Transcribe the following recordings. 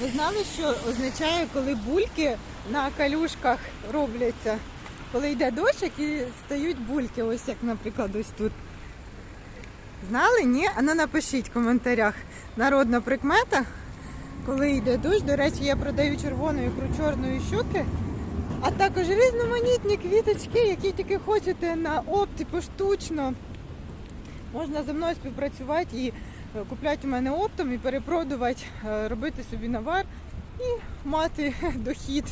ви знали, що означає, коли бульки на калюшках робляться? Коли йде дощик і стають бульки, ось як, наприклад, ось тут. Знали? Ні? А ну напишіть в коментарях. Народна прикмета. Коли йде дощ, до речі, я продаю червоної ікру чорної щуки, а також різноманітні квіточки, які тільки хочете на опті поштучно. Можна зі мною співпрацювати і купляти у мене оптом і перепродувати, е, робити собі навар і мати дохід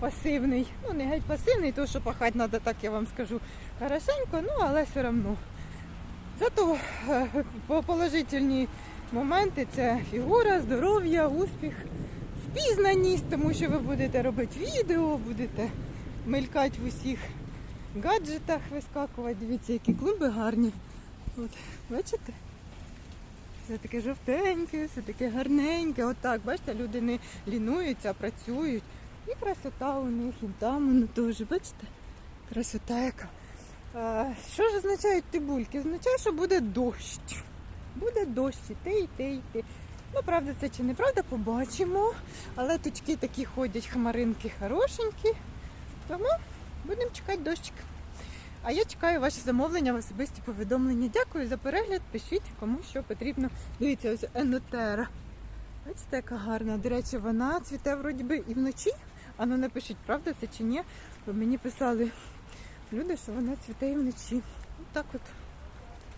пасивний. Ну, не геть пасивний, то що пахати треба, так я вам скажу хорошенько, ну але все одно. Зато е, по- положительні моменти це фігура, здоров'я, успіх, впізнаність, тому що ви будете робити відео, будете мелькати в усіх гаджетах, вискакувати. Дивіться, які клумби гарні. От, бачите? Все таке жовтеньке, все таке гарненьке. Отак, бачите, люди не лінуються, працюють. І красота у них, і там воно теж, бачите? Красота яка. А, що ж означають ті бульки? Означає, що буде дощ. Буде дощ, іти, йти, йти. Ну, правда, це чи неправда, побачимо. Але тучки такі ходять, хмаринки хорошенькі. Тому будемо чекати дощик. А я чекаю ваші замовлення в особисті повідомлення. Дякую за перегляд. Пишіть, кому що потрібно. Дивіться, ось енотера. Бачите, яка гарна. До речі, вона цвіте вроді би і вночі. А ну напишіть, правда це чи ні. Бо мені писали люди, що вона цвіте і вночі. Отак от.